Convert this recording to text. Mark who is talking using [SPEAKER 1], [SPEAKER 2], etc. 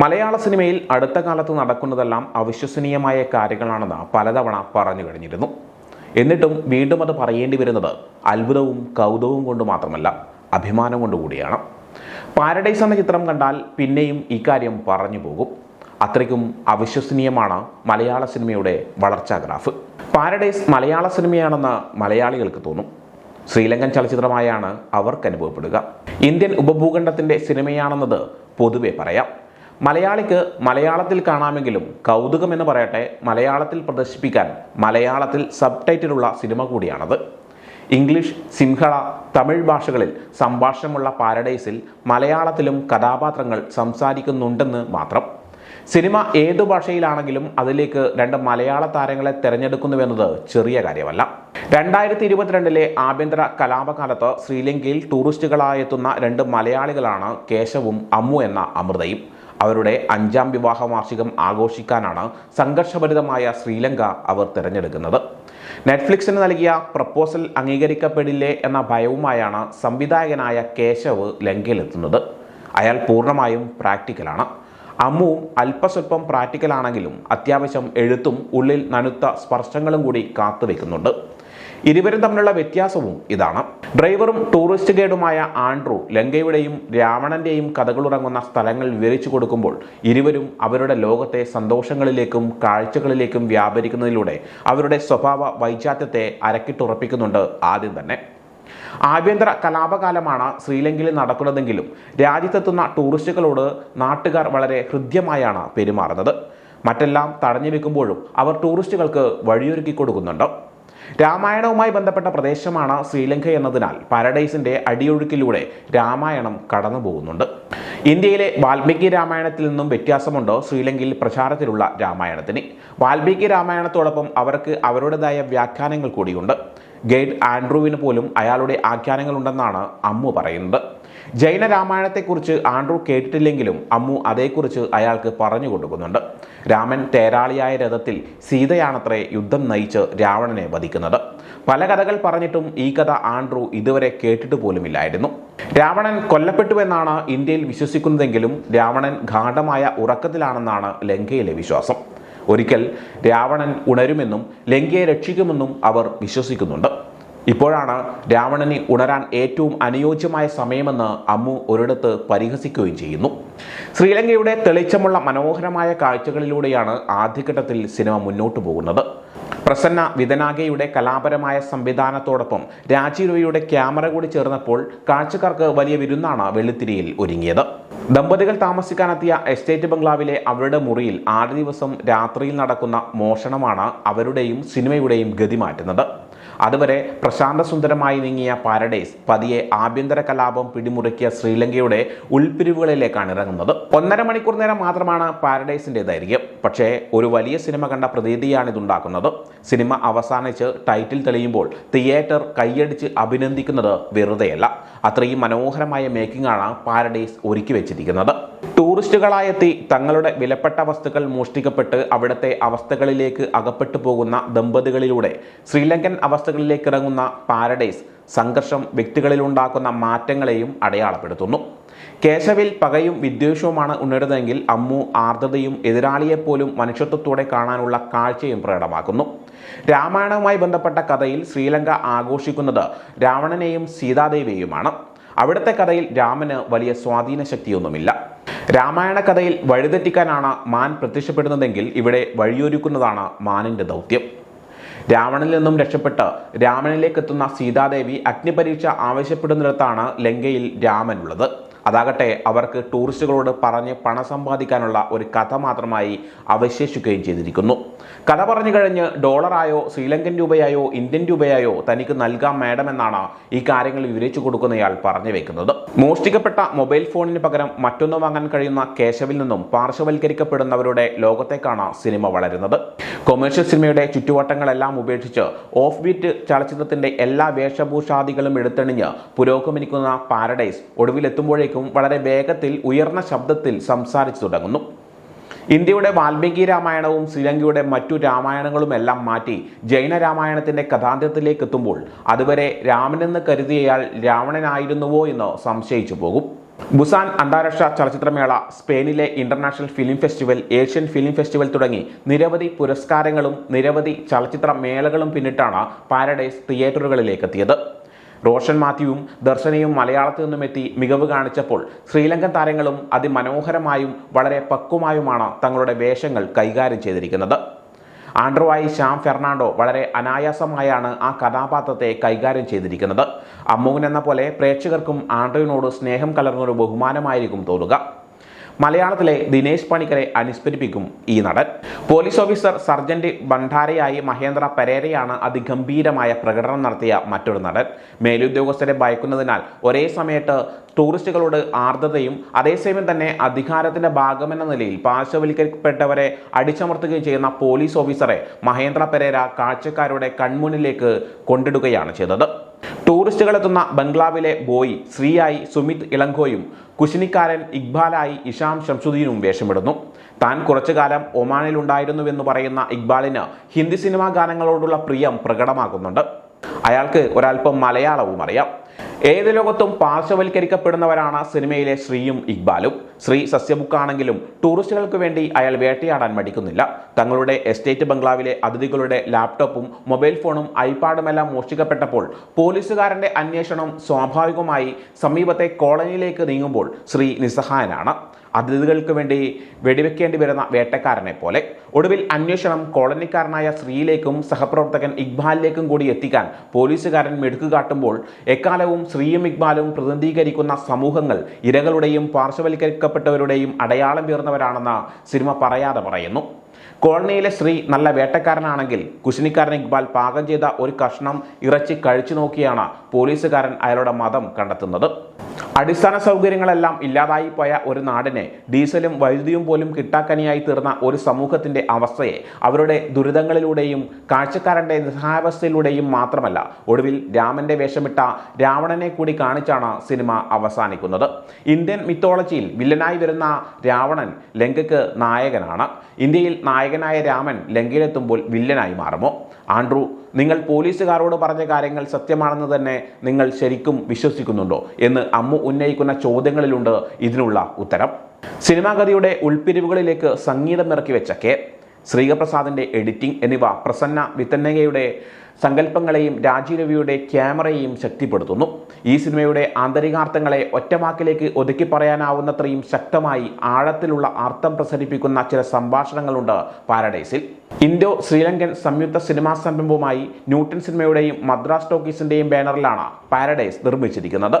[SPEAKER 1] മലയാള സിനിമയിൽ അടുത്ത കാലത്ത് നടക്കുന്നതെല്ലാം അവിശ്വസനീയമായ കാര്യങ്ങളാണെന്ന് പലതവണ പറഞ്ഞു കഴിഞ്ഞിരുന്നു. എന്നിട്ടും വീണ്ടും അത് പറയേണ്ടി വരുന്നത് അത്ഭുതവും കൗതുകവും കൊണ്ട് മാത്രമല്ല അഭിമാനം കൊണ്ടുകൂടിയാണ് പാരഡൈസ് എന്ന ചിത്രം കണ്ടാൽ പിന്നെയും ഇക്കാര്യം പറഞ്ഞു പോകും. അത്രയ്ക്കും അവിശ്വസനീയമാണ് മലയാള സിനിമയുടെ വളർച്ചാ ഗ്രാഫ്. പാരഡൈസ് മലയാള സിനിമയാണെന്ന് മലയാളികൾക്ക് തോന്നും. ശ്രീലങ്കൻ ചലച്ചിത്രമായാണ് അവർക്ക് അനുഭവപ്പെടുക. ഇന്ത്യൻ ഉപഭൂഖണ്ഡത്തിന്റെ സിനിമയാണെന്നത് പൊതുവെ പറയാം. മലയാളിക്ക് മലയാളത്തിൽ കാണാമെങ്കിലും കൗതുകം എന്ന് പറയട്ടെ മലയാളത്തിൽ പ്രദർശിപ്പിക്കാൻ മലയാളത്തിൽ സബ് ടൈറ്റിലുള്ള സിനിമ കൂടിയാണത്. ഇംഗ്ലീഷ് സിംഹള തമിഴ് ഭാഷകളിൽ സംഭാഷണമുള്ള പാരഡൈസിൽ മലയാളത്തിലും കഥാപാത്രങ്ങൾ സംസാരിക്കുന്നുണ്ടെന്ന് മാത്രം. സിനിമ ഏതു ഭാഷയിലാണെങ്കിലും അതിലേക്ക് രണ്ട് മലയാള താരങ്ങളെ തിരഞ്ഞെടുക്കുന്നുവെന്നത് ചെറിയ കാര്യമല്ല. രണ്ടായിരത്തി ഇരുപത്തിരണ്ടിലെ ആഭ്യന്തര കലാപകാലത്ത് ശ്രീലങ്കയിൽ ടൂറിസ്റ്റുകളായെത്തുന്ന രണ്ട് മലയാളികളാണ് കേശവും അമ്മു എന്ന അമൃതയും. അവരുടെ അഞ്ചാം വിവാഹ വാർഷികം ആഘോഷിക്കാനാണ് സംഘർഷഭരിതമായ ശ്രീലങ്ക അവർ തിരഞ്ഞെടുക്കുന്നത്. നെറ്റ്ഫ്ലിക്സിന് നൽകിയ പ്രപ്പോസൽ അംഗീകരിക്കപ്പെടില്ലേ എന്ന ഭയവുമായാണ് സംവിധായകനായ കേശവ് ലങ്കയിലെത്തുന്നത്. അയാൾ പൂർണമായും പ്രാക്ടിക്കലാണ്. അമ്മുവും അല്പസ്വല്പം പ്രാക്ടിക്കലാണെങ്കിലും അത്യാവശ്യം എഴുത്തും ഉള്ളിൽ നനുത്ത സ്പർശങ്ങളും കൂടി കാത്തുവെക്കുന്നുണ്ട്. ഇരുവരും തമ്മിലുള്ള വ്യത്യാസവും ഇതാണ്. ഡ്രൈവറും ടൂറിസ്റ്റ് ഗൈഡുമായ ആൻഡ്രു ലങ്കയുടെയും രാവണന്റെയും കഥകളുറങ്ങുന്ന സ്ഥലങ്ങൾ വിവരിച്ചു കൊടുക്കുമ്പോൾ ഇരുവരും അവരുടെ ലോകത്തെ സന്തോഷങ്ങളിലേക്കും കാഴ്ചകളിലേക്കും വ്യാപരിക്കുന്നതിലൂടെ അവരുടെ സ്വഭാവ വൈജാത്യത്തെ അരക്കിട്ടുറപ്പിക്കുന്നുണ്ട് ആദ്യം തന്നെ. ആഭ്യന്തര കലാപകാലമാണ് ശ്രീലങ്കയിൽ നടക്കുന്നതെങ്കിലും രാജ്യത്തെത്തുന്ന ടൂറിസ്റ്റുകളോട് നാട്ടുകാർ വളരെ ഹൃദ്യമായാണ് പെരുമാറുന്നത്. മറ്റെല്ലാം തടഞ്ഞു വെക്കുമ്പോഴും അവർ ടൂറിസ്റ്റുകൾക്ക് വഴിയൊരുക്കി കൊടുക്കുന്നുണ്ട്. രാമായണവുമായി ബന്ധപ്പെട്ട പ്രദേശമാണ് ശ്രീലങ്ക എന്നതിനാൽ പാരഡൈസിന്റെ അടിയൊഴുക്കിലൂടെ രാമായണം കടന്നു പോകുന്നുണ്ട് ഇന്ത്യയിലെ വാൽമീകി രാമായണത്തിൽ നിന്നും വ്യത്യാസമുണ്ട്? ശ്രീലങ്കയിൽ പ്രചാരത്തിലുള്ള രാമായണത്തിന്. വാൽമീകി രാമായണത്തോടൊപ്പം അവർക്ക് അവരുടേതായ വ്യാഖ്യാനങ്ങൾ കൂടിയുണ്ട്. ഗൈഡ് ആൻഡ്രൂവിന് പോലും അയാളുടെ ആഖ്യാനങ്ങളുണ്ടെന്നാണ് അമ്മു പറയുന്നത്. ജൈന രാമായണത്തെക്കുറിച്ച് ആൻഡ്രൂ കേട്ടിട്ടില്ലെങ്കിലും അമ്മു അതേക്കുറിച്ച് അയാൾക്ക് പറഞ്ഞു കൊടുക്കുന്നുണ്ട്. രാമൻ തേരാളിയായ രഥത്തിൽ സീതയാണത്രേ യുദ്ധം നയിച്ച് രാവണനെ വധിക്കുന്നത്. പല കഥകൾ പറഞ്ഞിട്ടും ഈ കഥ ആൻഡ്രൂ ഇതുവരെ കേട്ടിട്ട് പോലുമില്ലായിരുന്നു. രാവണൻ കൊല്ലപ്പെട്ടുവെന്നാണ് ഇന്ത്യയിൽ വിശ്വസിക്കുന്നതെങ്കിലും രാവണൻ ഗാഠമായ ഉറക്കത്തിലാണെന്നാണ് ലങ്കയിലെ വിശ്വാസം. ഒരിക്കൽ രാവണൻ ഉണരുമെന്നും ലങ്കയെ രക്ഷിക്കുമെന്നും അവർ വിശ്വസിക്കുന്നുണ്ട്. ഇപ്പോഴാണ് രാവണന് ഉണരാൻ ഏറ്റവും അനുയോജ്യമായ സമയമെന്ന് അമ്മു ഒരിടത്ത് പരിഹസിക്കുകയും ചെയ്യുന്നു. ശ്രീലങ്കയുടെ തെളിച്ചമുള്ള മനോഹരമായ കാഴ്ചകളിലൂടെയാണ് ആദ്യഘട്ടത്തിൽ സിനിമ മുന്നോട്ടു പോകുന്നത്. പ്രസന്ന വിതനാഗയുടെ കലാപരമായ സംവിധാനത്തോടൊപ്പം രാജീവ് ക്യാമറ കൂടി ചേർന്നപ്പോൾ കാഴ്ചക്കാർക്ക് വലിയ വിരുന്നാണ് വെള്ളിത്തിരിയിൽ ഒരുങ്ങിയത്. ദമ്പതികൾ താമസിക്കാനെത്തിയ എസ്റ്റേറ്റ് ബംഗ്ലാവിലെ അവരുടെ മുറിയിൽ ആറ് ദിവസം രാത്രിയിൽ നടക്കുന്ന മോഷണമാണ് അവരുടെയും സിനിമയുടെയും ഗതി മാറ്റുന്നത് അതുവരെ പ്രശാന്തസുന്ദരമായി നീങ്ങിയ പാരഡൈസ് പതിയെ ആഭ്യന്തര കലാപം പിടിമുറുക്കിയ ശ്രീലങ്കയുടെ ഉൾപ്പിരിവുകളിലേക്കാണ് ഇറങ്ങുന്നത്. ഒന്നര മണിക്കൂർ നേരം മാത്രമാണ് പാരഡൈസിന്റെ ദൈർഘ്യം. പക്ഷേ ഒരു വലിയ സിനിമ കണ്ട പ്രതീതിയാണ് ഇതുണ്ടാക്കുന്നത്. സിനിമ അവസാനിച്ച് ടൈറ്റിൽ തെളിയുമ്പോൾ തിയേറ്റർ കൈയടിച്ച് അഭിനന്ദിക്കുന്നത് വെറുതെയല്ല. അത്രയും മനോഹരമായ മേക്കിംഗ് ആണ് പാരഡൈസ് ഒരുക്കി വെച്ചിരിക്കുന്നത്. ടൂറിസ്റ്റുകളായെത്തി തങ്ങളുടെ വിലപ്പെട്ട വസ്തുക്കൾ മോഷ്ടിക്കപ്പെട്ട് അവിടുത്തെ അവസ്ഥകളിലേക്ക് അകപ്പെട്ടു പോകുന്ന ദമ്പതികളിലൂടെ ശ്രീലങ്കൻ അവസ്ഥകളിലേക്ക് ഇറങ്ങുന്ന പാരഡൈസ് സംഘർഷം വ്യക്തികളിലുണ്ടാക്കുന്ന മാറ്റങ്ങളെയും അടയാളപ്പെടുത്തുന്നു. കേശവിൽ പകയും വിദ്വേഷവുമാണ് ഉണരുന്നതെങ്കിൽ അമ്മു ആർദ്രതയും എതിരാളിയെപ്പോലും മനുഷ്യത്വത്തോടെ കാണാനുള്ള കാഴ്ചയും പ്രകടമാക്കുന്നു. രാമായണവുമായി ബന്ധപ്പെട്ട കഥയിൽ ശ്രീലങ്ക ആഘോഷിക്കുന്നത് രാവണനെയും സീതാദേവിയുമാണ് അവിടുത്തെ കഥയിൽ രാമന് വലിയ സ്വാധീന ശക്തിയൊന്നുമില്ല രാമായണ കഥയിൽ വഴിതെറ്റിക്കാനാണ് മാൻ പ്രത്യക്ഷപ്പെടുന്നതെങ്കിൽ ഇവിടെ വഴിയൊരുക്കുന്നതാണ് മാനിന്റെ ദൗത്യം. രാവണനിൽ നിന്നും രക്ഷപ്പെട്ട് രാമനിലേക്ക് എത്തുന്ന സീതാദേവി അഗ്നിപരീക്ഷ ആവശ്യപ്പെടുന്നിടത്താണ് ലങ്കയിൽ രാമനുള്ളത്. അതാകട്ടെ അവർക്ക് ടൂറിസ്റ്റുകളോട് പറഞ്ഞ് പണം സമ്പാദിക്കാനുള്ള ഒരു കഥ മാത്രമായി അവശേഷിക്കുകയും ചെയ്തിരിക്കുന്നു. കഥ പറഞ്ഞു കഴിഞ്ഞ് ഡോളറായോ ശ്രീലങ്കൻ രൂപയായോ ഇന്ത്യൻ രൂപയായോ തനിക്ക് നൽകാം മാഡം എന്നാണ് ഈ കാര്യങ്ങൾ വിവരിച്ചു കൊടുക്കുന്നയാൾ പറഞ്ഞു വെക്കുന്നത്. മോഷ്ടിക്കപ്പെട്ട മൊബൈൽ ഫോണിന് പകരം മറ്റൊന്ന് വാങ്ങാൻ കഴിയുന്ന കേശവിൽ നിന്നും പാർശ്വവൽക്കരിക്കപ്പെടുന്നവരുടെ ലോകത്തേക്കാണ് സിനിമ വളരുന്നത്. കൊമേഴ്ഷ്യൽ സിനിമയുടെ ചുറ്റുവട്ടങ്ങളെല്ലാം ഉപേക്ഷിച്ച് ഓഫ് ബീറ്റ് ചലച്ചിത്രത്തിന്റെ എല്ലാ വേഷഭൂഷാദികളും എടുത്തണിഞ്ഞ് പുരോഗമിക്കുന്ന പാരഡൈസ് ഒടുവിലെത്തുമ്പോഴേക്കും വളരെ വേഗത്തിൽ ഉയർന്ന ശബ്ദത്തിൽ സംസാരിച്ചു തുടങ്ങുന്നു. ഇന്ത്യയുടെ വാൽമീകി രാമായണവും ശ്രീലങ്കയുടെ മറ്റു രാമായണങ്ങളും എല്ലാം മാറ്റി ജൈന രാമായണത്തിന്റെ കഥാന്തത്തിലേക്ക് എത്തുമ്പോൾ അതുവരെ രാമനെന്ന് കരുതിയയാൾ രാവണനായിരുന്നുവോ എന്ന് സംശയിച്ചു പോകും. ബുസാൻ അന്താരാഷ്ട്ര ചലച്ചിത്രമേള സ്പെയിനിലെ international film festival Asian film festival തുടങ്ങി നിരവധി പുരസ്കാരങ്ങളും നിരവധി ചലച്ചിത്ര മേളകളും പിന്നിട്ടാണ് പാരഡൈസ് തിയേറ്ററുകളിലേക്ക് എത്തിയത് റോഷൻ മാത്യുവും ദർശനയും മലയാളത്തിൽ നിന്നും എത്തി മികവ് കാണിച്ചപ്പോൾ ശ്രീലങ്കൻ താരങ്ങളും അതിമനോഹരമായും വളരെ പക്വമായുമാണ് തങ്ങളുടെ വേഷങ്ങൾ കൈകാര്യം ചെയ്തിരിക്കുന്നത്. ആൻഡ്രോയി ശ്യാം ഫെർണാണ്ടോ വളരെ അനായാസമായാണ് ആ കഥാപാത്രത്തെ കൈകാര്യം ചെയ്തിരിക്കുന്നത്. അമ്മുവിനെന്ന പോലെ പ്രേക്ഷകർക്കും ആൻഡ്രോയിനോട് സ്നേഹം കലർന്നൊരു ബഹുമാനമായിരിക്കും തോന്നുക. മലയാളത്തിലെ ദിനേശ് പണിക്കരെ അനുസ്മരിപ്പിക്കും ഈ നടൻ. പോലീസ് ഓഫീസർ സർജന്റ് ഭണ്ഡാരയായി മഹേന്ദ്ര പെരേരയാണ് അതിഗംഭീരമായ പ്രകടനം നടത്തിയ മറ്റൊരു നടൻ. മേലുദ്യോഗസ്ഥരെ ഭയക്കുന്നതിനാൽ ഒരേ സമയത്ത് ടൂറിസ്റ്റുകളോട് ആർദ്രതയും അതേസമയം തന്നെ അധികാരത്തിന്റെ ഭാഗമെന്ന നിലയിൽ പാർശ്വവൽക്കരിക്കപ്പെട്ടവരെ അടിച്ചമർത്തുകയും ചെയ്യുന്ന പോലീസ് ഓഫീസറെ മഹേന്ദ്ര പെരേര കാഴ്ചക്കാരുടെ കൺമുന്നിലേക്ക് കൊണ്ടിടുകയാണ് ചെയ്തത്. ടൂറിസ്റ്റുകളെത്തുന്ന ബംഗ്ലാവിലെ ബോയി ശ്രീയായി സുമിത് ഇളങ്കോയും കുശിനിക്കാരൻ ഇക്ബാലായി ഇഷാം ഷംസുദ്ദീനും വേഷമിടുന്നു. താൻ കുറച്ചു കാലം ഒമാനിലുണ്ടായിരുന്നുവെന്ന് പറയുന്ന ഇക്ബാലിന് ഹിന്ദി സിനിമാ ഗാനങ്ങളോടുള്ള പ്രിയം പ്രകടമാകുന്നുണ്ട്. അയാൾക്ക് ഒരല്പം മലയാളവും അറിയാം. ഏത് ലോകത്തും പാർശ്വവൽക്കരിക്കപ്പെടുന്നവരാണ് സിനിമയിലെ ശ്രീയും ഇക്ബാലും. ശ്രീ സസ്യബുക്കാണെങ്കിലും ടൂറിസ്റ്റുകൾക്ക് വേണ്ടി അയാൾ വേട്ടയാടാൻ മടിക്കുന്നില്ല. തങ്ങളുടെ എസ്റ്റേറ്റ് ബംഗ്ലാവിലെ അതിഥികളുടെ ലാപ്ടോപ്പും മൊബൈൽ ഫോണും ഐപാഡുമെല്ലാം മോഷ്ടിക്കപ്പെട്ടപ്പോൾ പോലീസുകാരന്റെ അന്വേഷണം സ്വാഭാവികമായി സമീപത്തെ കോളനിയിലേക്ക് നീങ്ങുമ്പോൾ ശ്രീ നിസ്സഹായനാണ്. അതിഥികൾക്ക് വേണ്ടി വെടിവെക്കേണ്ടി വരുന്ന വേട്ടക്കാരനെ പോലെ ഒടുവിൽ അന്വേഷണം കോളനിക്കാരനായ ശ്രീയിലേക്കും സഹപ്രവർത്തകൻ ഇക്ബാലിലേക്കും കൂടി എത്തിക്കാൻ പോലീസുകാരൻ മെടുക്കു കാട്ടുമ്പോൾ എക്കാലവും ശ്രീയും ഇക്ബാലും പ്രതിനിധീകരിക്കുന്ന സമൂഹങ്ങൾ ഇരകളുടെയും പാർശ്വവൽക്കരിക്കപ്പെട്ടവരുടെയും അടയാളം തീർന്നവരാണെന്ന് സിനിമ പറയാതെ പറയുന്നു. കോളനിയിലെ ശ്രീ നല്ല വേട്ടക്കാരനാണെങ്കിൽ കുശിനിക്കാരൻ ഇക്ബാൽ പാകം ചെയ്ത ഒരു കഷ്ണം ഇറച്ചി കഴിച്ചു നോക്കിയാണ് പോലീസുകാരൻ അയാളുടെ മതം കണ്ടെത്തുന്നത്. അടിസ്ഥാന സൗകര്യങ്ങളെല്ലാം ഇല്ലാതായി പോയ ഒരു നാടിനെ ഡീസലും വൈദ്യുതിയും പോലും കിട്ടാക്കനിയായി തീർന്ന ഒരു സമൂഹത്തിന്റെ അവസ്ഥയെ അവരുടെ ദുരിതങ്ങളിലൂടെയും കാഴ്ചക്കാരന്റെ നിസ്സഹായാവസ്ഥയിലൂടെയും മാത്രമല്ല ഒടുവിൽ രാമന്റെ വേഷമിട്ട രാവണനെ കൂടി കാണിച്ചാണ് സിനിമ അവസാനിക്കുന്നത്. ഇന്ത്യൻ മിത്തോളജിയിൽ വില്ലനായി വരുന്ന രാവണൻ ലങ്കയ്ക്ക് നായകനാണ്. ഇന്ത്യയിൽ നായകനായ രാമൻ ലങ്കയിലെത്തുമ്പോൾ വില്ലനായി മാറുമോ? ആൻഡ്രു നിങ്ങൾ പോലീസുകാരോട് പറഞ്ഞ കാര്യങ്ങൾ സത്യമാണെന്ന് തന്നെ നിങ്ങൾ ശരിക്കും വിശ്വസിക്കുന്നുണ്ടോ എന്ന് അമ്മു ഉന്നയിക്കുന്ന ചോദ്യങ്ങളിലുണ്ട് ഇതിനുള്ള ഉത്തരം. സിനിമാഗതിയുടെ ഉൾപ്പിരിവുകളിലേക്ക് സംഗീതം ഇറക്കി വെച്ച കെ. ശ്രീകപ്രസാദിന്റെ എഡിറ്റിംഗ് എന്നിവ പ്രസന്ന വിത്തന്നയ്യയുടെ സങ്കല്പങ്ങളെയും രാജീരവിയുടെ ക്യാമറയെയും ശക്തിപ്പെടുത്തുന്നു. ഈ സിനിമയുടെ ആന്തരികാർത്ഥങ്ങളെ ഒറ്റവാക്കിലേക്ക് ഒതുക്കി പറയാനാവുന്നത്രയും ശക്തമായി ആഴത്തിലുള്ള അർത്ഥം പ്രസരിപ്പിക്കുന്ന ചില സംഭാഷണങ്ങളുണ്ട് പാരഡൈസിൽ. ഇൻഡോ ശ്രീലങ്കൻ സംയുക്ത സിനിമാ സംരംഭവുമായി ന്യൂട്ടൺ സിനിമയുടെയും മദ്രാസ് ടോക്കീസിന്റെയും ബാനറിലാണ് പാരഡൈസ് നിർമ്മിച്ചിരിക്കുന്നത്.